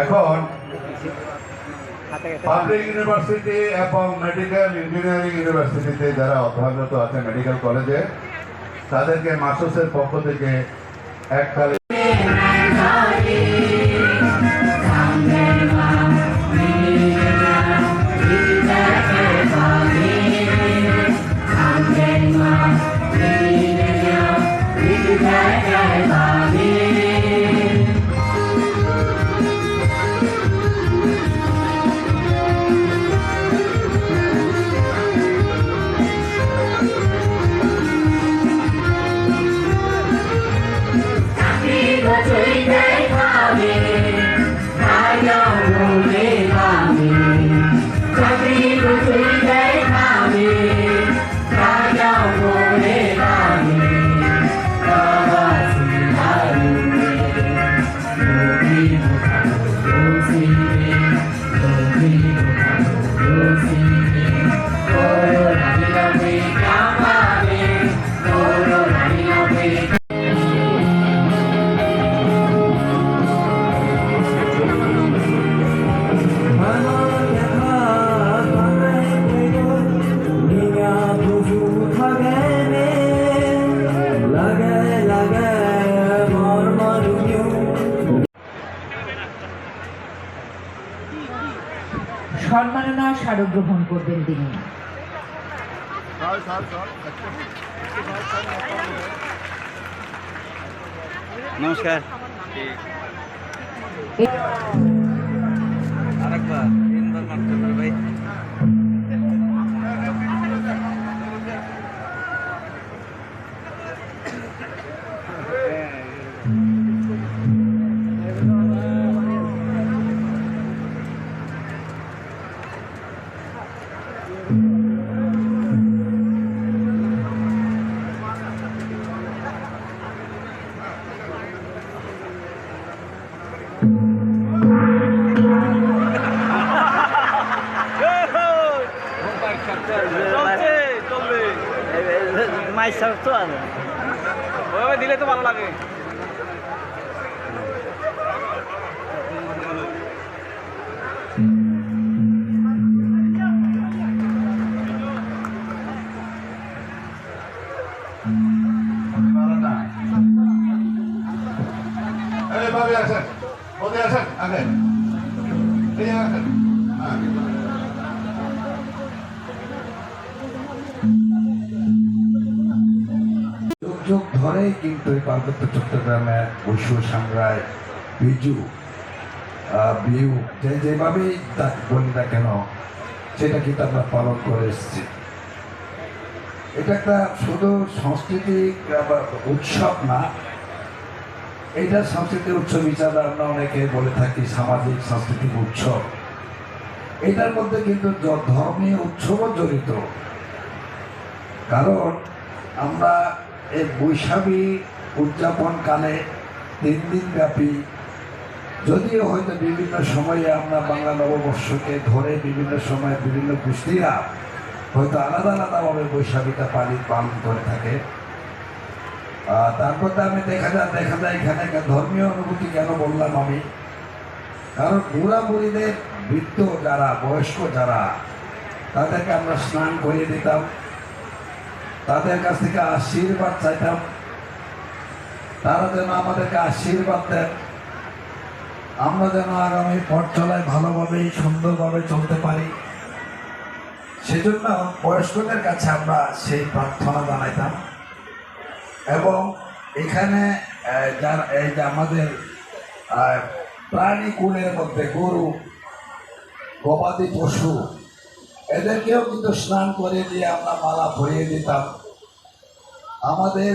এখন public university এবং medical engineering ইউনিভার্সিটিতে যারা অধ্যয়নরত আছে মেডিকেল কলেজে তাদেরকে মাসুসের পক্ষ থেকে এককালে সম্মাননা স্মারক গ্রহণ করবেন তিনি। নমস্কার। আরেকবার তিনবার মাত্র ভাই। চলছে চলবে মাই তো আর। দিলে তো ভালো লাগে। ওতে আসেন এই আসেন যুগ কিন্তু এই পার্বত্য সাংরায় বিজু বিউ, যে যেভাবেই বলি না কেন, সেটা কিন্তু আমরা পালন করে এসেছি। এটা একটা শুধু সাংস্কৃতিক উৎসব না এটা সাংস্কৃতিক উৎসব হিসাবে আমরা অনেকে বলে থাকি সামাজিক সাংস্কৃতিক উৎসব। এটার মধ্যে কিন্তু ধর্মীয় উৎসবও জড়িত। কারণ আমরা এই বৈশাখী উদযাপন কালে তিন দিন ব্যাপী, যদিও হয়তো বিভিন্ন সময়ে আমরা বাংলা নববর্ষকে ধরে বিভিন্ন সময়ে বিভিন্ন গোষ্ঠীরা হয়তো আলাদা আলাদাভাবে বৈশাখীটা পালি পালন করে থাকে। আহ, তার আমি দেখা যায় দেখা যায় এখানে ধর্মীয় অনুভূতি কেন বললাম আমি? কারণ বুড়া বুড়িদের বৃদ্ধ যারা বয়স্ক যারা তাদেরকে আমরা স্নান করিয়ে দিতাম তাদের কাছ থেকে আশীর্বাদ চাইতাম। তারা যেন আমাদেরকে আশীর্বাদ দেন। আমরা যেন আগামী পথ চলায় ভালোভাবে সুন্দরভাবে চলতে পারি। সেজন্য বয়স্কদের কাছে আমরা সেই প্রার্থনা জানাইতাম। এবং এখানে যার, এই যে আমাদের প্রাণীকুলের মধ্যে গরু, গবাদি পশু, এদেরকেও কিন্তু স্নান করে দিয়ে আমরা মালা ভরিয়ে দিতাম। আমাদের